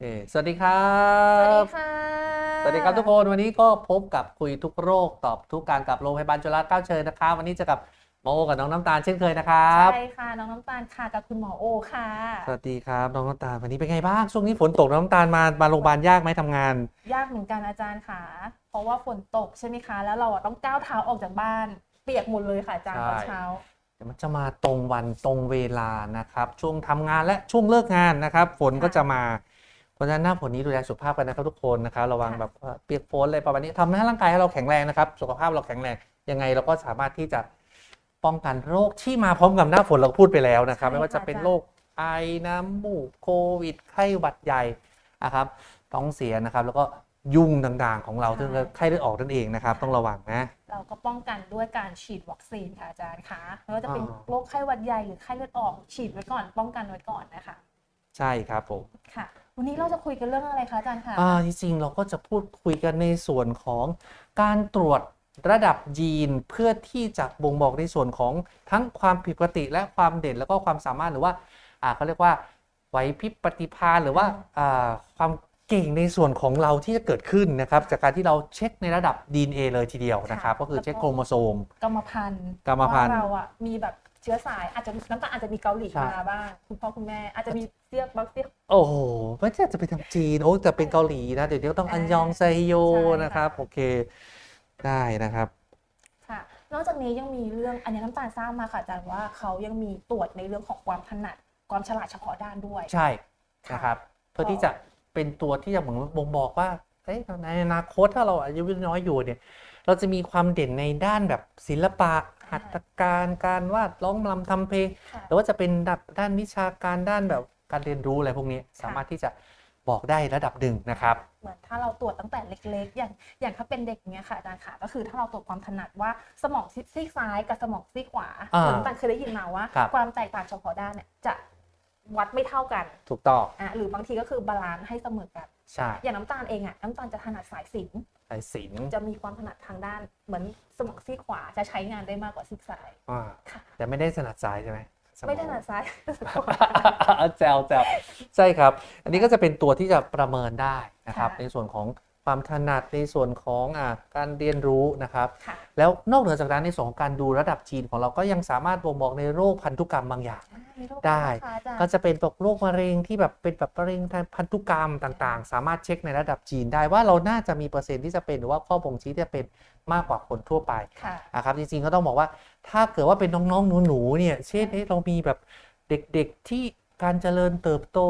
เอ่อสวัสดีครัสวัสบดีค่ะ สวัสดีครับทุกคน วันนี้ก็พบกับคุยทุกโรคตอบทุกการกับโรงพยาบาลจุฬาเก้าเชิญนะครับ วันนี้เจะกับหมอโอกับน้องน้ำตาลเช่นเคยนะครับ ใช่ค่ะ น้องน้ำตาลค่ะกับคุณหมอโอค่ะ สวัสดีครับน้องน้ำตาล วันนี้เป็นไงบ้าง ช่วงนี้ฝนตกน้องน้ำตาลมา มาโรงพยาบาลยากไหมทำงาน ยากเหมือนกันอาจารย์ค่ะ เพราะว่าฝนตกใช่ไหมคะ แล้วเราอะต้องก้าวเท้าออกจากบ้าน เปียกหมดเลยค่ะอาจารย์ใช่ ตอนเช้า เดี๋ยวมันจะมาตรงวันตรงเวลานะครับ ช่วงทำงานและช่วงเลิกงานนะครับ ฝนก็จะมา เพราะฉะนั้นหน้าฝนนี้ดูแลสุขภาพกันนะครับทุกคนนะครับระวังค่ะแบบว่าเปียกฝนอะไรประมาณนี้ทำให้ร่างกายเราแข็งแรงนะครับสุขภาพเราแข็งแรงยังไงเราก็สามารถที่จะป้องกันโรคที่มาพร้อมกับหน้าฝนเราพูดไปแล้วนะครับ ไม่ว่าจะเป็นโรคไอน้ำมูกโควิดไข้หวัดใหญ่นะครับท้องเสียนะครับ แล้วก็ยุงต่างๆ ของเราซึ่งก็ไข้เลือดออกนั่นเองนะครับ ต้องระวังนะ เราก็ป้องกันด้วยการฉีดวัคซีนค่ะอาจารย์คะไม่ว่าจะเป็นอ่าโรคไข้หวัดใหญ่หรือไข้เลือดออกฉีดไว้ก่อน ป้องกันไว้ก่อนนะคะ ใช่ครับผมค่ะ วันนี้เราจะคุยกันเรื่องอะไรคะอาจารย์คะอ่าจริงๆเราก็จะพูดคุยกันในส่วนของการตรวจระดับยีนเพื่อที่จะบ่งบอกในส่วนของทั้งความผิดปกติ และความเด่นแล้วก็ความสามารถหรือว่าอ่าเขาเรียกว่าไหวพริบปฏิภาณหรือว่าอ่าความเก่งในส่วนของเราที่จะเกิดขึ้นนะครับ จากการที่เราเช็คในระดับ DNA เลยทีเดียวนะครับ ก็คือเช็คโครโมโซมกรรมพันธุ์กรรมพันธุ์ว่าเราอะมีแบบเชื้อสายอาจจะน้ำตาลอาจจะมีเกาหลีใช่มาบ้างคุณพ่อคุณแม่อาจจะมีเสียกบักเสียกโอ้โหไม่ใช่จะไปทางจีนโอ้แต่เป็นเกาหลีนะ เดี๋ยวนี้ต้องอ่าอันยองไซโยใช่ค่ะนะครับโอเคได้นะครับค่ะนอกจากนี้ยังมีเรื่องอันนี้น้ำตาลทราบมาค่ะอาจารย์ว่าเขายังมีตรวจในเรื่องของความถนัดความฉลาดเฉพาะด้านด้วย ใช่ค่ะนะครับเพื่อที่จะเป็นตัวที่จะเหมือนบ่งบอกว่าเอ้ยในอนาคตถ้าเราอายุน้อยอยู่เนี่ย เราจะมีความเด่นในด้านแบบศิลปะ หัตถการการวาดร้องรำทำเพลงค่ะหรือว่าจะเป็นดับด้านวิชาการด้านแบบการเรียนรู้อะไรพวกนี้สามารถที่จะบอกได้ระดับหนึ่งนะครับ เหมือนถ้าเราตรวจตั้งแต่เล็กๆ อย่างอย่างถ้าเป็นเด็กเนี้ยค่ะอาจารย์ค่ะ ก็คือถ้าเราตรวจความถนัดว่าสมองซีกซ้ายกับสมองซีกขวาอ่าเหมือนน้ำตาลเคยได้ยินมาว่าครับความแตกต่างเฉพาะด้านเนี่ยจะวัดไม่เท่ากัน ถูกต้องอะหรือบางทีก็คือบาลานซ์ให้เสมอกัน ใช่ อย่างน้ำตาลเองอะน้ำตาลจะถนัดสายสิญจน สายสิญจนจะมีความถนัดทางด้านเหมือนสมองซีกขวาจะใช้งานได้มากกว่าซีกซ้ายอ่าค่ะแต่ไม่ได้ถนัดซ้ายใช่ไหมสองไม่ถนัดซ้ายแจวแจวใช่ครับ อันนี้ก็จะเป็นตัวที่จะประเมินได้นะครับค่ะในส่วนของ ความถนัดในส่วนของอ่าการเรียนรู้นะครับค่ะแล้วนอกเหนือจากนั้นในส่วนของการดูระดับจีนของเราก็ยังสามารถบ่งบอกในโรคพันธุกรรมบางอย่างมีโรคได้อะรคะอาจารย์ก็จะเป็นแบบโรคมะเร็งที่แบบเป็นแบบมะเร็งทางพันธุกรรมต่างๆ สามารถเช็คในระดับจีนได้ว่าเราน่าจะมีเปอร์เซ็นต์ที่จะเป็นหรือว่าข้อบ่งชี้ที่จะเป็นมากกว่าคนทั่วไปค่ะนะครับจริงๆก็ต้องบอกว่าถ้าเกิดว่าเป็นน้องๆหนูๆเนี่ยเช่นเอ๊ะเรามีแบบเด็กๆที่ การเจริญเติบโต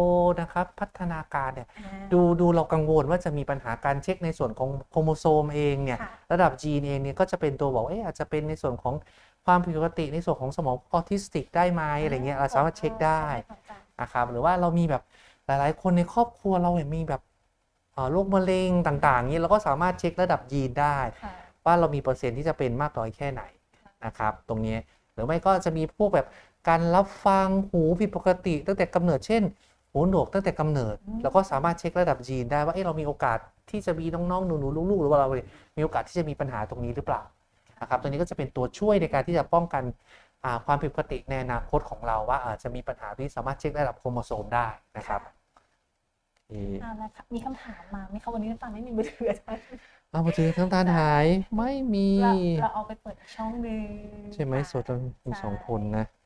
นะครับ พัฒนาการเนี่ยอ่าดูดูเรากังวลว่าจะมีปัญหาการเช็คในส่วนของโครโมโซมเองเนี่ยค่ะระดับจีนเองเนี่ยก็จะเป็นตัวบอกเอ๊ะอาจจะเป็นในส่วนของความผิดปกติในส่วนของสมองออทิสติกได้ไหมอะไรเงี้ยเราสามารถเช็คได้ใช่ค่ะอาจารย์นะครับหรือว่าเรามีแบบหลาย ๆ คนในครอบครัวเราเนี่ยมีแบบเอ่อโรคมะเร็งต่างๆนี้เราก็สามารถเช็คระดับยีนได้ค่ะว่าเรามีเปอร์เซ็นต์ที่จะเป็นมากน้อยแค่ไหนนะครับ ตรงนี้หรือไม่ก็จะมีพวกแบบ การรับฟังหูผิดปกติ ตั้งแต่กำเนิดเช่น หูหนวกตั้งแต่กำเนิดอืมเราก็สามารถเช็คระดับยีนได้ว่าเอ๊ะเรามีโอกาสที่จะมีน้องๆหนูๆลูกๆ หรือว่าเราเนี่ยมีโอกาสที่จะมีปัญหาตรงนี้หรือเปล่านะครับตัวนี้ก็จะเป็นตัวช่วยในการที่จะป้องกันอ่าความผิดปกติในอนาคตของเราว่าอาจจะมีปัญหาที่สามารถเช็คระดับโครโมโซมได้นะครับโอเคเอาละค่ะมีคำถามมาไหมคะวันนี้น้ำตาลไม่มีมือถืออาจารย์เอามาถือทั้งตาหายไม่มี เราเราเอาไปเปิดอีกช่องหนึ่งใช่ไหมค่ะโสดกันมีสองใช่คนนะส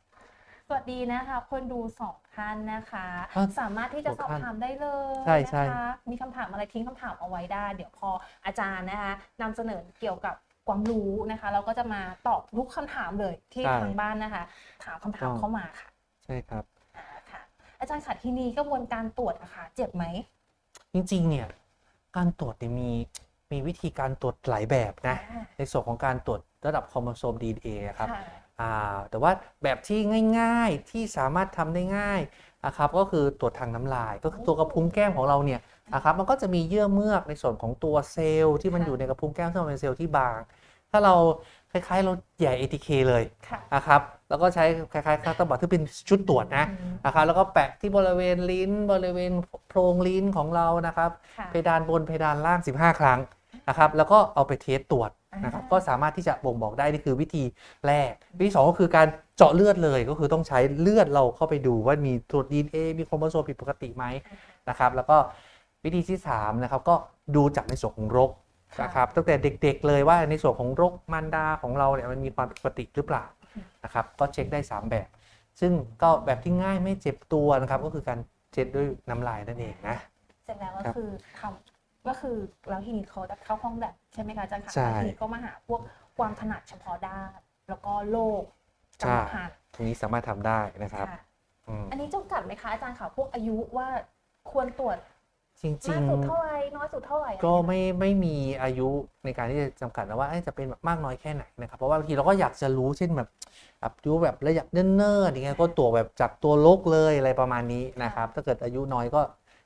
วัสดีนะคะ คนดูสองท่านนะคะ อะสามารถที่จะสองสอบท่านถามได้เลยใช่ใช่ นะคะมีคำถามอะไรทิ้งคำถามเอาไว้ได้ เดี๋ยวพออาจารย์นะคะนำเสนอเกี่ยวกับความรู้นะคะ เราก็จะมาตอบทุกคำถามเลยที่ทางบ้านนะคะ ถามคำถามเข้ามาค่ะใช่ครับ อ่าค่ะ อาจารย์ค่ะที่นี้กระบวนการตรวจอะค่ะ เจ็บไหมจริงๆ เนี่ย การตรวจเนี่ยมีมีวิธีการตรวจหลายแบบนะ อ่าในส่วนของการตรวจระดับโครโมโซม DNA นะครับ ค่ะอ่าแต่ว่าแบบที่ง่ายๆที่สามารถทำได้ง่ายนะครับก็คือตรวจทางน้ำลาย ก็คือตัวกระพุ้งแก้มของเราเนี่ยนะครับมันก็จะมีเยื่อเมือกในส่วนของตัวเซลล์ที่มันค่ะอยู่ในกระพุ้งแก้มซึ่งมันเป็นเซลล์ที่บาง ถ้าเราคล้ายๆ เราใหญ่ ATK เลยค่ะนะครับแล้วก็ใช้คล้ายๆคัตเตอร์บอร์ดที่เป็นชุดตรวจนะอืมนะครับแล้วก็แปะที่บริเวณลิ้น บริเวณโพรงลิ้นของเรานะครับค่ะเพดานบนเพดานล่าง 15 ครั้งนะครับแล้วก็เอาไปเทสตรวจ นะครับอ่าก็สามารถที่จะบ่งบอกได้นี่คือวิธีแรก วิธีสองก็คือการเจาะเลือดเลยก็คือต้องใช้เลือดเราเข้าไปดูว่ามีตรวจ DNA มีโครโมโซมผิดปกติไหมนะครับ แล้วก็วิธีที่3นะครับก็ดูจากในส่วนของรกค่ะนะครับตั้งแต่เด็กๆเลยว่าในส่วนของรกมารดาของเราเนี่ยมันมีความผิดปกติหรือเปล่านะครับ ก็เช็คได้ 3 แบบ ซึ่งก็แบบที่ง่ายไม่เจ็บตัวนะครับ ก็คือการเช็ดด้วยน้ำลายนั่นเองนะเสร็จแล้วก็ครับคือทำ ก็คือแล้วทีนี้เขาจะเข้าห้องแบบใช่ไหมคะอาจารย์คะใช่แล้วทีนี้ก็มาหาพวกความถนัดเฉพาะด้านแล้วก็โรคกรใช่รมพันธุ์ตรงนี้สามารถทำได้นะครับค่ะอืมอันนี้จำกัดไหมคะอาจารย์ค่ะพวกอายุว่าควรตรวจจริมากงสุดๆเท่าไหร่น้อยสุดเท่าไหร่อะไรก็อย่างเงี้ยไม่ไม่มีอายุในการที่จะจำกัดนะว่าเอ้ยจะเป็นแบบมากน้อยแค่ไหนนะครับ เพราะว่าบางทีเราก็อยากจะรู้เช่นแบบแบบอายุแบบระยะเนิ่นๆอย่างเงี้ยก็ตัวจแบบจากตัวลกเลยอะไรประมาณนี้นะครับ ถ้าเกิดอายุน้อยก็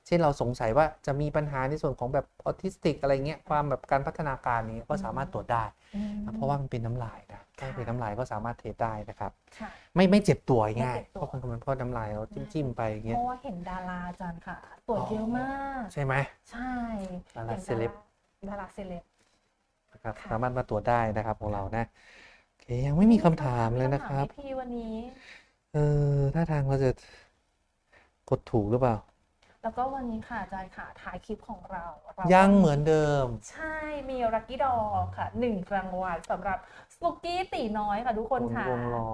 เช่นเราสงสัยว่าจะมีปัญหาในส่วนของแบบออทิสติกอะไรเงี้ยความแบบการพัฒนาการนี้ก็สามารถตรวจได้อืมนะเพราะว่ามันเป็นน้ำลายนะถ้าเป็นน้ำลายก็สามารถเทสได้นะครับค่ะไม่ไม่เจ็บตัวง่ายไม่เจ็บเพตัวราะบางคนมันเพราะน้ำลายเราจิ้มๆไปอย่างเพเงี้ยราะว่าเห็นดาราอาจารย์ค่ะตรวจเยอะมาก ใช่ไหมใช่ดาราห็นเซเลบดาราเซเลบนะครับค่ะสามารถมาตรวจได้นะครับของเรานะโอเคยังไม่มีคำถามเลยนะครับมีำถามไหมพี่วันนี้เออถ้าทางเราจะกดถูกหรือเปล่า แล้วก็วันนี้ค่ะอาจารย์ค่ะถ่ายคลิปของเราเรา ยังก็เหมือนเดิม ใช่มีลัคกี้ดอค่ะหนึ่งรางวัลสำหรับสปุกกี้ตีน้อยค่ะทุกคนหมุนค่ะวงล้อ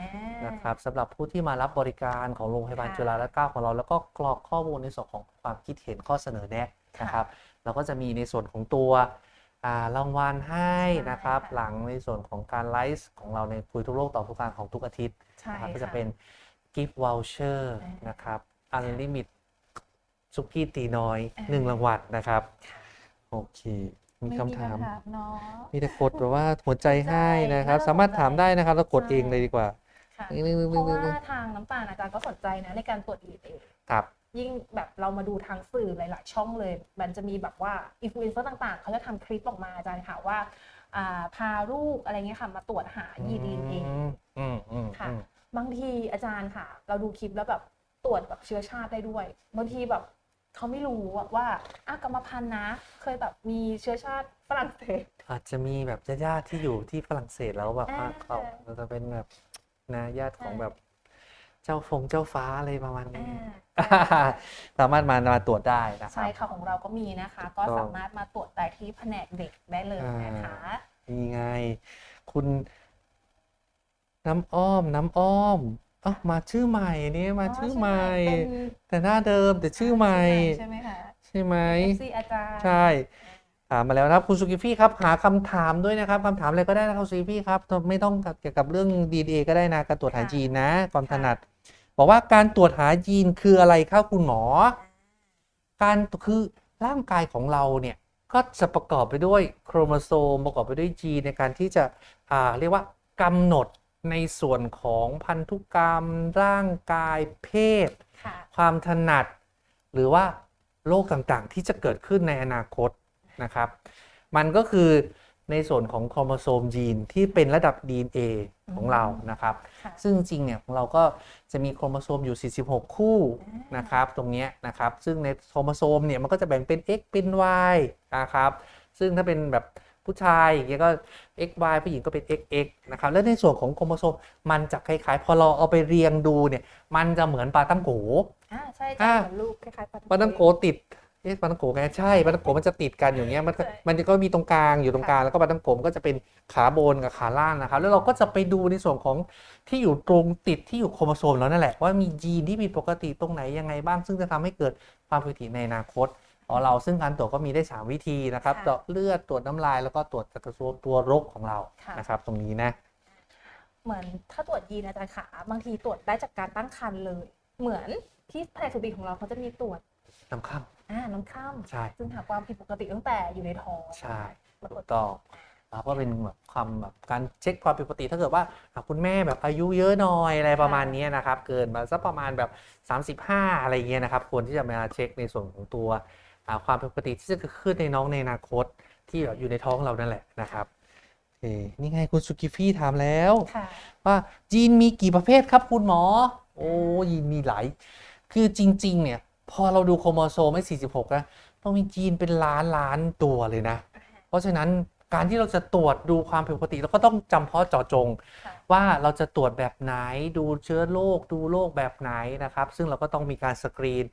อ่านะครับสำหรับผู้ที่มารับบริการของโรงพยาบาลค่ะจุฬาลงกรณ์ของเรา แล้วก็กรอกข้อมูลในส่วนของความคิดเห็นข้อเสนอแนะค่ะนะครับ เราก็จะมีในส่วนของตัวอ่ารางวัลให้ใช่นะครับ ค่ะ หลังในส่วนของการไลฟ์ของเราในคุยทุกโลกตอบทุกการของทุกอาทิตย์ใช่นะครับก็ค่ะจะเป็น gift voucher อ่าน นะครับ unlimit ซุกี้ตีน้อยอ่าหนึ่งรางวัลนะครับค่ะโอเคมีไคำถามเนาะมีแต่กดแบบว่าหัวใจให้นะครับน่าสนใจสามารถถามได้นะครับแล้วกดใช่เองเลยดีกว่าค่ะนี่นี่นี่เพราะนี่ว่านี่ทางน้ำตาลอาจารย์ก็สนใจนะในการตรวจ DNA ครับยิ่งแบบเรามาดูทางสื่อหลาย ๆ ช่องเลย มันจะมีแบบว่าอินฟลูเอนเซอร์ต่าง ๆ เขาจะทำคลิปออกมาอาจารย์ค่ะว่าอ่าพาลูกอะไรเงี้ยค่ะมาตรวจหา DNA อืมอืมอืมค่ะอืมบางทีอาจารย์ค่ะ เราดูคลิปแล้วแบบตรวจแบบเชื้อชาติได้ด้วย บางทีแบบ เขาไม่รู้อะว่าอะกรรมพันธุ์นะ เคยแบบมีเชื้อชาติฝรั่งเศส อาจจะมีแบบญาติๆที่อยู่ที่ฝรั่งเศสแล้วแบบว่าอ่าเขาเราจะเป็นแบบนะญาติของใช่แบบเจ้าฟงเจ้าฟ้าอะไรประมาณอ่นี้าสามารถมามาตรวจได้นะคใช่รับค่ะของเราก็มีนะคะ ก็ถูกต้องสามารถมาตรวจได้ที่แผนกเด็กได้เลยนะคะนี่ไง คุณน้ำอ้อมน้ำอ้อม เอ้ามาชื่อใหม่นี่มาชื่อใหม่เป็นแต่หน้าเดิมแต่ชื่อใหม่ ใช่ไหมคะใช่ไหมซีอาจารย์ใช่ถามมาแล้วนะครับคุณสุกิฟี่ครับหาคำถามด้วยนะครับคำถามอะไรก็ได้นะครับสุกิฟี่ครับไม่ต้องเกี่ยวกับเรื่อง DNA ก็ได้นะการตรวจหายีนนะความถนัด บอกว่าการตรวจหายีนคืออะไรครับคุณหมอ การคือร่างกายของเราเนี่ยก็จะประกอบไปด้วยโครโมโซมประกอบไปด้วยยีนในการที่จะอ่าเรียกว่ากำหนด ในส่วนของพันธุกรรม ร่างกายเพศค่ะความถนัด หรือว่าโรคต่างๆ ที่จะเกิดขึ้นในอนาคตนะครับ มันก็คือในส่วนของโครโมโซมยีนที่เป็นระดับ DNA ของเรานะครับค่ะซึ่งจริงๆเนี่ยของเราก็จะมีโครโมโซมอยู่ 46 คู่นะครับ ตรงเนี้ยนะครับ ซึ่งในโครโมโซมเนี่ยมันก็จะแบ่งเป็น X เป็น Y นะครับ ซึ่งถ้าเป็นแบบ ผู้ชายอย่างเงี้ยก็ XY ผู้หญิงก็เป็น XX นะครับแล้วในส่วนของโครโมโซมมันจะคล้ายๆ พอเราเอาไปเรียงดูเนี่ยมันจะเหมือนปลาตั้งโกอ่าใช่อ่าจะเหมือนลูกคล้ายๆปลาปลาตั้งโกติดเอ๊ะปลาตั้งโกไงใช่ปลาตั้งโกมันจะติดกันอย่างเงี้ยมันก็ใช่มันก็มีตรงกลางอยู่ตรงกลางแล้วก็ปลาตั้งโกมันก็จะเป็นขาบนกับขาล่างนะครับแล้วเราก็จะไปดูในส่วนของที่อยู่ตรงติดที่อยู่โครโมโซมแล้วนั่นแหละว่ามียีนที่ผิดปกติตรงไหนยังไงบ้าง ซึ่งจะทำให้เกิดความผิดปกติในอนาคต ของเราซึ่งการตรวจก็มีได้ 3 วิธีนะครับค่ะเจาะเลือดตรวจน้ำลายแล้วก็ตรวจจากตัวตัวรกของเราค่ะนะครับ ตรงนี้นะเหมือนถ้าตรวจยีนอาจารย์ขาบางทีตรวจได้จากการตั้งครรภ์เลย เหมือนที่แผนกสูติของเราเขาจะมีตรวจน้ำข้ามอ่าน้ำข้ามใช่ซึ่งหาความผิดปกติตั้งแต่อยู่ในท้องใช่ปรากถูฏกต้องแล้วก็เป็นแบบความแบบการเช็คความผิดปกติถ้าเกิดว่าอะคุณแม่แบบอายุเยอะหน่อยอะไรประมาณนี้นะครับ เกินมาสักประมาณแบบ 35 อะไรเงี้ยนะครับควรที่จะมาเช็คในส่วนของตัวอ่า ความผิดปกติที่จะเกิดขึ้นในน้องในอนาคตที่แบบอยู่ในท้องเรานั่นแหละนะครับโอเคนี่ไงคุณสุกิฟี่ถามแล้วค่ะว่ายีนมีกี่ประเภทครับคุณหมอ โอ้ยีนมีหลาย คือจริง ๆ เนี่ย พอเราดูโครโมโซมไม่46นะต้องมียีนเป็นล้านล้านตัวเลยนะ เพราะฉะนั้นการที่เราจะตรวจดูความผิดปกติเราก็ต้องจำเพาะเจาะจงค่ะว่าเราจะตรวจแบบไหนดูเชื้อโรคดูโรคแบบไหนนะครับ ซึ่งเราก็ต้องมีการสกรีน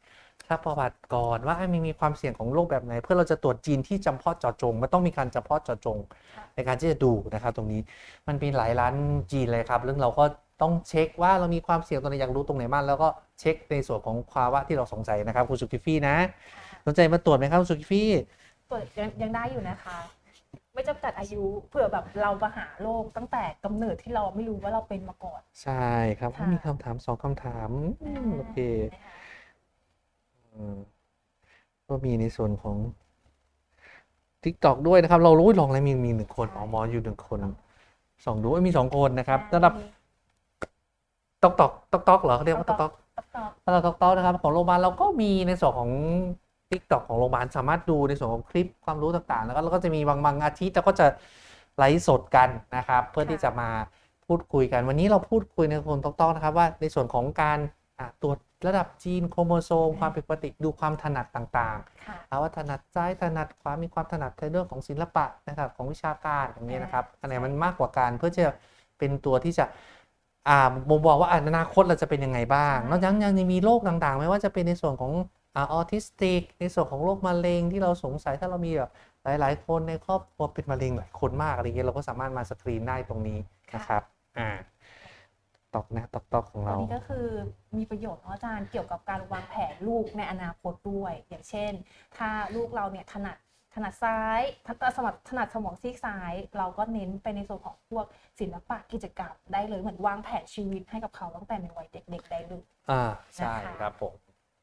ทราบประวัติก่อนว่ามีมีความเสี่ยงของโรคแบบไหน เพื่อเราจะตรวจจีนที่จำเพาะเจาะจง มันต้องมีการจำเพาะเจาะจงค่ะในการที่จะดูนะครับตรงนี้มันมีหลายร้านจีนเลยครับเรื่องเราก็ต้องเช็คว่าเรามีความเสี่ยงตรงไหนอยากรู้ตรงไหนบ้างแล้วก็เช็คในส่วนของภาวะที่เราสงสัยนะครับคุณสุกิฟี่นะ สนใจมาตรวจไหมครับคุณสุกิฟี่ตรวจยังยังได้อยู่นะคะ ไม่จำกัดอายุเผื่อแบบเรามาหาโรคตั้งแต่กำเนิดที่เราไม่รู้ว่าเราเป็นมาก่อน ใช่ครับค่ะ มีคำถามสองคำถามอืมโอเค นะคะอืม ก็มีในส่วนของ TikTok ด้วยนะครับ เรารู้ลองแล้วมีมีหนึ่งคนอ๋อหมออยู่หนึ่งคนสองดูเอ้ยมีสองคนนะครับสำหรับตอกตอกตอกตอกเหรอเขาเรียกว่าตอกตอกต๊อกต๊อกสำหรับตอกตอกนะครับ ของโรงพยาบาลเราก็มีในส่วนของ TikTok ของโรงพยาบาลสามารถดูในส่วนของคลิปความรู้ต่างๆ แล้วก็เราก็จะมีบางบางอาทิตย์เราก็จะไลฟ์สดกันนะครับ เพื่อที่จะมาพูดคุยกัน วันนี้เราพูดคุยในคนตอกตอกนะครับ ว่าในส่วนของการอะตรวจ ระดับจีนโครโมโซมความผิดปกติดูความถนัดต่างๆค่ะเอาว่าถนัดซ้ายถนัดขวามีความถนัดในเรื่องของศิลปะนะครับของวิชาการอย่างนี้ยนะครับอันไหนมันมากกว่ากันเพื่อจะเป็นตัวที่จะอ่าบ่งบอกว่าอนาคตเราจะเป็นยังไงบ้างใช่นอกจากนั้นยังมีโรคต่างๆ ไม่ว่าจะเป็นในส่วนของอ่าออทิสติก ในส่วนของโรคมะเร็งที่เราสงสัยถ้าเรามีแบบหลาย ๆ คนในครอบครัวเป็นมะเร็งหลายคนมากอะไรเงี้ยเราก็สามารถมาสกรีนได้ตรงนี้นะครับอ่า ตอกนะตอกตอกของอัเรานนี้ก็คือมีประโยชน์เนาะอาจารย์เกี่ยวกับการวางแผนลูกในอนาคตด้วย อย่างเช่น ถ้าลูกเราเนี่ยถนัดถนัดซ้ายถนัดสมองถนัดสมองซีกซ้าย เราก็เน้นไปในส่วนของพวกศิลปะกิจกรรมได้เลยเหมือนวางแผนชีวิตให้กับเขาตั้งแต่ในวัยเด็กๆได้เลยอ่าใช่นะคะครับผม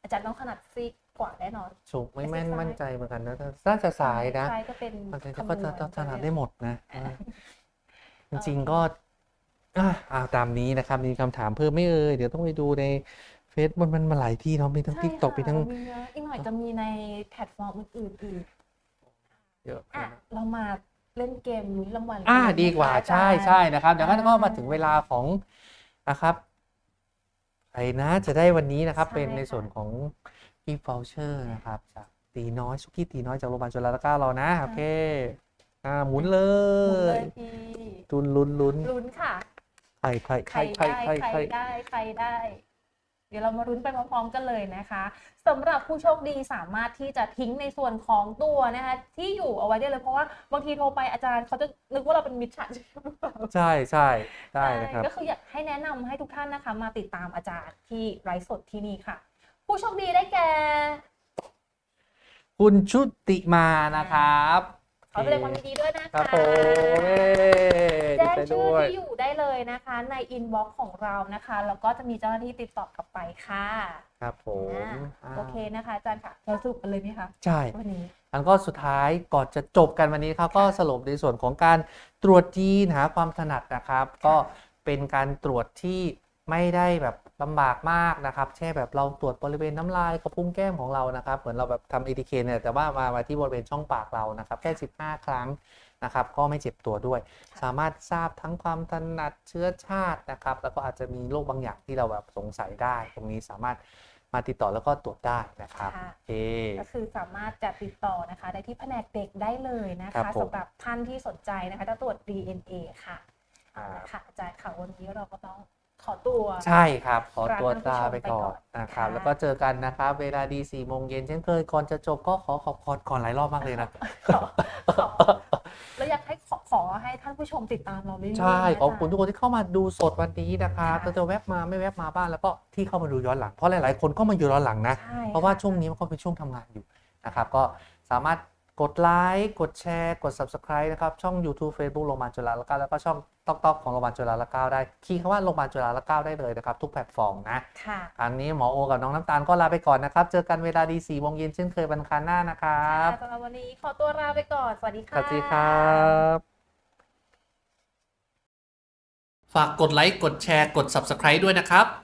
อาจารย์ต้องถนัดซีกกว่าแน่นอนถูกไม่แม่นไม่ใช่ซ้ายมั่นใจเหมือนกันนะน่าจะสายนะซ้ายก็เป็นมันจะคำนก็วณจะจะถนัดได้หมดนะอ่าอ่าจริงๆก็ อะอ่าตามนี้นะครับ มีคำถามเพิ่มไม่เอ่ยเดี๋ยวต้องไปดูในเฟซมันมันมาหลายที่เนาะมีทั้งใช่ทิกตอกค่ะมีทั้งมีเยอะอีกหน่อยจะมีในแพลตฟอร์มอื่นๆอีกเยอะอะเรามาเล่นเกมลุ้นรางวัลอ่ากันเลยดีกว่านะคะใช่อาจารย์ใช่นะครับ เดี๋ยวก็อ่าก็มาถึงเวลาของนะครับใครนะจะได้วันนี้นะครับ ใช่เป็นในค่ะส่วนของอีฟอลเชอร์นะครับจากตีน้อยสุกี้ตีน้อยจากโรงพยาบาลจุฬาลงกรณ์เรานะ โอเค อ่าหมุนเลหมุนเลย ยทีตุนลุ้นลุ้นลุ้นค่ะใค รใครใคใครรใครได้ใครใคใครรได้ใครได้ เดี๋ยวเรามารุ้นไปพร้อมๆกันเลยนะคะสำหรับผู้โชคดีสามารถที่จะทิ้งในส่วนของตัวนะคะที่อยู่เอาไว้ได้เลยเพราะว่าบางทีโทรไปอาจารย์เขาจะนึกว่าเราเป็นมิจฉาชีพหรือเปล่าใช่ใช่ได้นะครับก็คืออยากให้แนะนำให้ทุกท่านนะคะ มาติดตามอาจารย์ที่ไลฟ์สดที่นี่ค่ะ ผู้โชคดีได้แก่คุณชุติมานะครับ ขอแสดงความยินดีด้วยนะคะครับผมเย้ดีแจ้งใจชื่อด้วยที่อยู่ได้เลยนะคะ ในอินบ็อกซ์ของเรานะคะ แล้วก็จะมีเจ้าหน้าที่ติดต่อกลับไปค่ะ ครับผมอ่าอ่าโอเคนะคะอาจารย์ค่ะ เราสรุปกันเลยไหมคะใช่วันนี้อันก็สุดท้ายก่อนจะจบกันวันนี้ครับก็สรุปในส่วนของการตรวจจีนหาความถนัดนะครับ ก็เป็นการตรวจที่ ไม่ได้แบบลำบากมากนะครับแค่แบบเราตรวจบริเวณน้ำลายกระพุ้งแก้มของเรานะครับ เหมือนเราแบบทำ ATK เนี่ยแต่ว่ามามาที่บริเวณช่องปากเรานะครับ แค่ 15 ครั้งนะครับ ก็ไม่เจ็บตัวด้วย สามารถทราบทั้งความถนัดเชื้อชาตินะครับ แล้วก็อาจจะมีโรคบางอย่างที่เราแบบสงสัยได้ ตรงนี้สามารถมาติดต่อแล้วก็ตรวจได้นะครับค่ะโอเคก็คือสามารถจะติดต่อนะคะ ได้ที่แผนกเด็กได้เลยนะครัคะบผมสำหรับท่านที่สนใจนะคะจะตรวจ DNA ค่ะอ่าค่ะอาจารย์ค่ะวันนี้เราก็ต้อง ขอตัว ใช่ครับ ขอลาตัวท่านผู้ลาชมไปไปก่อก่อนนนะครับค่ะแล้วก็เจอกันนะครับ เวลาดี4โมงเย็นเช่นเคย ก่อนจะจบก็ขอขอบคุณก่อนหลายรอบมากเลยนะขอขอแล้วอยากให้ขอขอให้ท่านผู้ชมติดตามเราเรื่อยๆใช่นะขอบคุณทุกคนที่เข้ามาดูสดวันนี้นะครับค่ะจะแวบมาไม่แวบมาบ้างแล้วก็ที่เข้ามาดูย้อนหลัง เพราะหลาย ๆ คนก็มาอยู่ย้อนหลังนะใช่เพราะว่าค่ช่วงนี้มันก็เป็นช่วงทำงานอยู่นะครับ ก็สามารถ กดไลค์กดแชร์กด subscribe นะครับ ช่อง YouTube Facebook โรงพยาบาลจุฬาลงกรณ์แล้วก็ช่องต๊อกต๊อกของโรงพยาบาลจุฬาลงกรณ์ได้ คีย์คำว่าโรงพยาบาลจุฬาลงกรณ์ได้เลยนะครับ ทุกแพลตฟอร์มนะค่ะครั้งนี้หมอโอกับน้องน้ำตาลก็ลาไปก่อนนะครับ เจอกันเวลาดี4โมงเย็นเช่นเคยวันอังคารหน้านะครับสำหรับวันนี้ขอตัวลาไปก่อน สวัสดีสค่ะวัสดีครับ ฝากกดไลค์กดแชร์กด Subscribe ด้วยนะครับ